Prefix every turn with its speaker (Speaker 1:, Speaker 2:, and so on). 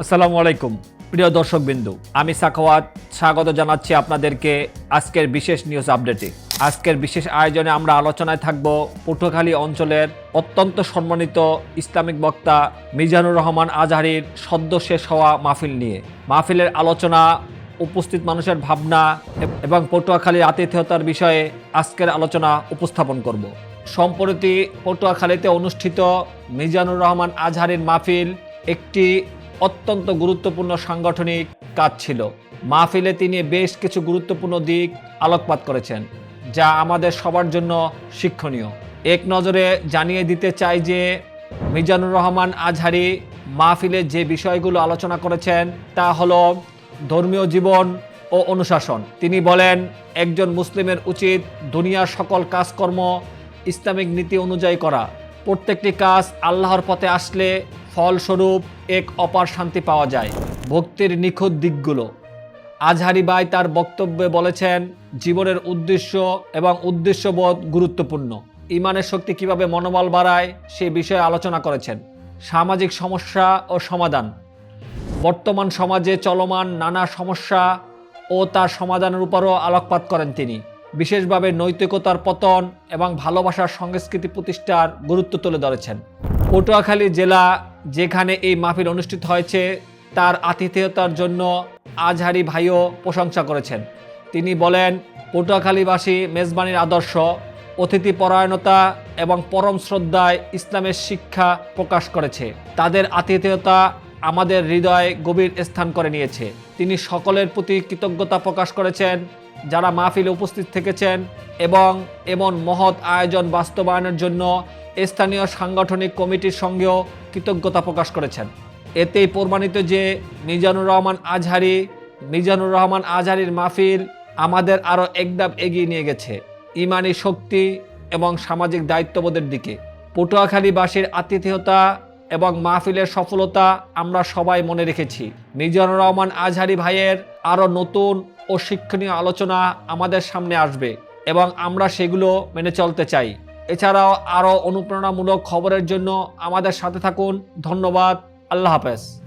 Speaker 1: আসসালামু আলাইকুম, প্রিয় দর্শকবিন্দু। আমি সাখাওয়াত, স্বাগত জানাচ্ছি আপনাদেরকে আজকের বিশেষ নিউজ আপডেটে আজকের বিশেষ আয়োজনে আমরা আলোচনায় থাকব পটুয়াখালী অঞ্চলের অত্যন্ত সম্মানিত ইসলামিক বক্তা মিজানুর রহমান আজহারির সদ্য শেষ হওয়া মাহফিল নিয়ে। মাহফিলের আলোচনা, উপস্থিত মানুষের ভাবনা এবং পটুয়াখালীর আতিথেয়তার বিষয়ে আজকের আলোচনা উপস্থাপন করব। সম্প্রতি পটুয়াখালীতে অনুষ্ঠিত মিজানুর রহমান আজহারের মাহফিল একটি অত্যন্ত গুরুত্বপূর্ণ সাংগঠনিক কাজ ছিল। মাহফিলে তিনি বেশ কিছু গুরুত্বপূর্ণ দিক আলোকপাত করেছেন, যা আমাদের সবার জন্য শিক্ষণীয়। এক নজরে জানিয়ে দিতে চাই যে, মিজানুর রহমান আজহারি মাহফিলে যে বিষয়গুলো আলোচনা করেছেন, তা হলো ধর্মীয় জীবন ও অনুশাসন। তিনি বলেন, একজন মুসলিমের উচিত দুনিয়ার সকল কাজকর্ম ইসলামিক নীতি অনুযায়ী করা। প্রত্যেকটি কাজ আল্লাহর পথে আসলে ফলস্বরূপ এক অপার শান্তি পাওয়া যায়। ভক্তির নিখুঁত দিকগুলো। আজহারি বাই তার বক্তব্যে বলেছেন, জীবনের উদ্দেশ্য এবং উদ্দেশ্যবোধ গুরুত্বপূর্ণ। ইমানের শক্তি কীভাবে মনোবল বাড়ায়, সে বিষয়ে আলোচনা করেছেন। সামাজিক সমস্যা ও সমাধান। বর্তমান সমাজে চলমান নানা সমস্যা ও তার সমাধানের উপরও আলোকপাত করেন তিনি। বিশেষভাবে নৈতিকতার পতন এবং ভালোবাসার সংস্কৃতি প্রতিষ্ঠার গুরুত্ব তুলে ধরেছেন। পটুয়াখালী জেলা যেখানে এই মাহফিল অনুষ্ঠিত হয়েছে, তার আতিথেয়তার জন্য আজহারি ভাইও প্রশংসা করেছেন। তিনি বলেন, পটুয়াখালীবাসী মেজবানির আদর্শ, অতিথি পরায়ণতা এবং পরম শ্রদ্ধায় ইসলামের শিক্ষা প্রকাশ করেছে। তাদের আতিথেয়তা আমাদের হৃদয়ে গভীর স্থান করে নিয়েছে। তিনি সকলের প্রতি কৃতজ্ঞতা প্রকাশ করেছেন, যারা মাহফিলে উপস্থিত থেকেছেন এবং এমন মহৎ আয়োজন বাস্তবায়নের জন্য স্থানীয় সাংগঠনিক কমিটির সঙ্গেও কৃতজ্ঞতা প্রকাশ করেছেন। এতেই প্রমাণিত যে মিজানুর রহমান আজহারি মিজানুর রহমান আজহারির মাহফিল আমাদের আরও একদাপ এগিয়ে নিয়ে গেছে, ইমানি শক্তি এবং সামাজিক দায়িত্ববোধের দিকে। পটুয়াখালীবাসীর আতিথেয়তা এবং মাহফিলের সফলতা আমরা সবাই মনে রেখেছি। মিজানুর রহমান আজহারি ভাইয়ের আরও নতুন ও শিক্ষণীয় আলোচনা আমাদের সামনে আসবে এবং আমরা সেগুলো মেনে চলতে চাই। এছাড়াও আরও অনুপ্রেরণামূলক খবরের জন্য আমাদের সাথে থাকুন। ধন্যবাদ। আল্লাহ হাফেজ।